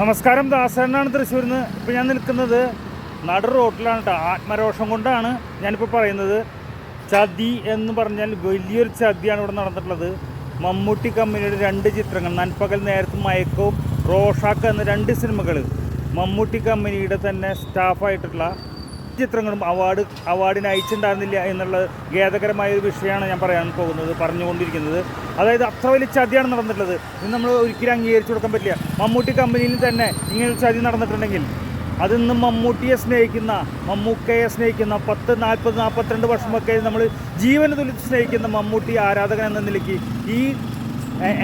നമസ്കാരം. ദാസനാണ് തൃശ്ശൂരിൽ നിന്ന് ഇപ്പോൾ ഞാൻ നിൽക്കുന്നത് നട റോട്ടിലാണ് കേട്ടോ ആത്മരോഷം കൊണ്ടാണ് ഞാനിപ്പോൾ പറയുന്നത്. ചതി എന്ന് പറഞ്ഞാൽ വലിയൊരു ചതിയാണ് ഇവിടെ നടന്നിട്ടുള്ളത്. മമ്മൂട്ടി കമ്പനിയുടെ രണ്ട് ചിത്രങ്ങൾ. നൻപകൽ നേരത്തെ മയക്കവും റോഷാക്ക് എന്ന രണ്ട് സിനിമകൾ മമ്മൂട്ടി കമ്പനിയുടെ തന്നെ സ്റ്റാഫായിട്ടുള്ള ചിത്രങ്ങളും അവാർഡ് അവാർഡിന് അയച്ചിട്ടുണ്ടായിരുന്നില്ല എന്നുള്ള ഖേദകരമായ ഒരു വിഷയമാണ് ഞാൻ പറയാൻ പോകുന്നത് പറഞ്ഞുകൊണ്ടിരിക്കുന്നത്. അതായത് അത്ര വലിയ ചതിയാണ് നടന്നിട്ടുള്ളത്. ഇത് നമ്മൾ ഒരിക്കലും അംഗീകരിച്ചു കൊടുക്കാൻ പറ്റില്ല. മമ്മൂട്ടി കമ്പനിയിൽ തന്നെ ഇങ്ങനെ ചതി നടന്നിട്ടുണ്ടെങ്കിൽ അതിന്ന് മമ്മൂട്ടിയെ സ്നേഹിക്കുന്ന മമ്മൂക്കയെ സ്നേഹിക്കുന്ന പത്ത് നാൽപ്പത് നാൽപ്പത്തിരണ്ട് വർഷമൊക്കെ നമ്മൾ ജീവന തുല്യ സ്നേഹിക്കുന്ന മമ്മൂട്ടി ആരാധകൻ എന്ന നിലയ്ക്ക് ഈ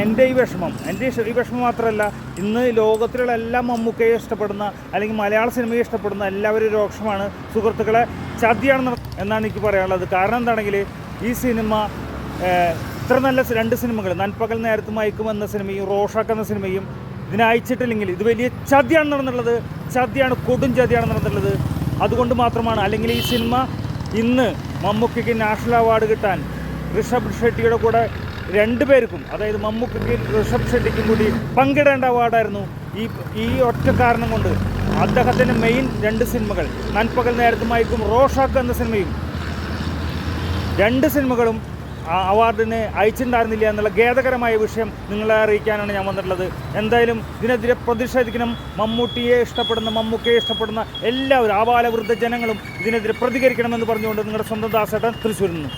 എന്റെ ഈ വിഷമം എന്റെ ഈ വിഷമം മാത്രമല്ല ഇന്ന് ലോകത്തിലുള്ള എല്ലാ മമ്മൂക്കയെ ഇഷ്ടപ്പെടുന്ന അല്ലെങ്കിൽ മലയാള സിനിമയെ ഇഷ്ടപ്പെടുന്ന എല്ലാവരും രോക്ഷമാണ് സുഹൃത്തുക്കളെ ചതിയാണെന്ന് എന്നാണ് എനിക്ക് പറയാനുള്ളത്. കാരണം എന്താണെങ്കിൽ ഈ സിനിമ ഇത്ര നല്ല രണ്ട് സിനിമകൾ നൻപകൽ നേരത്ത് മയക്കും എന്ന സിനിമയും റോഷാക്ക് എന്ന സിനിമയും ഇതിനെ അയച്ചിട്ടില്ലെങ്കിൽ ഇത് വലിയ ചതിയാണ് നടന്നുള്ളത് ചതിയാണ് കൊടും ചതിയാണ് നടന്നുള്ളത് അതുകൊണ്ട് മാത്രമാണ് അല്ലെങ്കിൽ ഈ സിനിമ ഇന്ന് മമ്മൂക്കയ്ക്ക് നാഷണൽ അവാർഡ് കിട്ടാൻ ഋഷഭ് ഷെട്ടിയുടെ കൂടെ രണ്ടുപേർക്കും അതായത് മമ്മൂക്കയ്ക്ക് ഋഷഭ് ഷെട്ടിക്കും കൂടി പങ്കിടേണ്ട അവാർഡായിരുന്നു ഈ ഈ ഒറ്റ കാരണം കൊണ്ട്. അദ്ദേഹത്തിന്റെ മെയിൻ രണ്ട് സിനിമകൾ നൻപകൽ നേരത്തെ മയക്കും റോഷാക്ക് എന്ന സിനിമയും. രണ്ട് സിനിമകളും അവാർഡിന് അയച്ചിട്ടുണ്ടായിരുന്നില്ല എന്നുള്ള ഖേദകരമായ വിഷയം നിങ്ങളെ അറിയിക്കാനാണ് ഞാൻ വന്നിട്ടുള്ളത്. എന്തായാലും ഇതിനെതിരെ പ്രതിഷേധിക്കണം. മമ്മൂട്ടിയെ ഇഷ്ടപ്പെടുന്ന മമ്മൂക്കയെ ഇഷ്ടപ്പെടുന്ന എല്ലാവരും ആപാലവൃദ്ധ ജനങ്ങളും ഇതിനെതിരെ പ്രതികരിക്കണമെന്ന് പറഞ്ഞുകൊണ്ട് നിങ്ങളുടെ സ്വന്തം ദാസേട്ടൻ തൃശ്ശൂരിൽ നിന്ന്.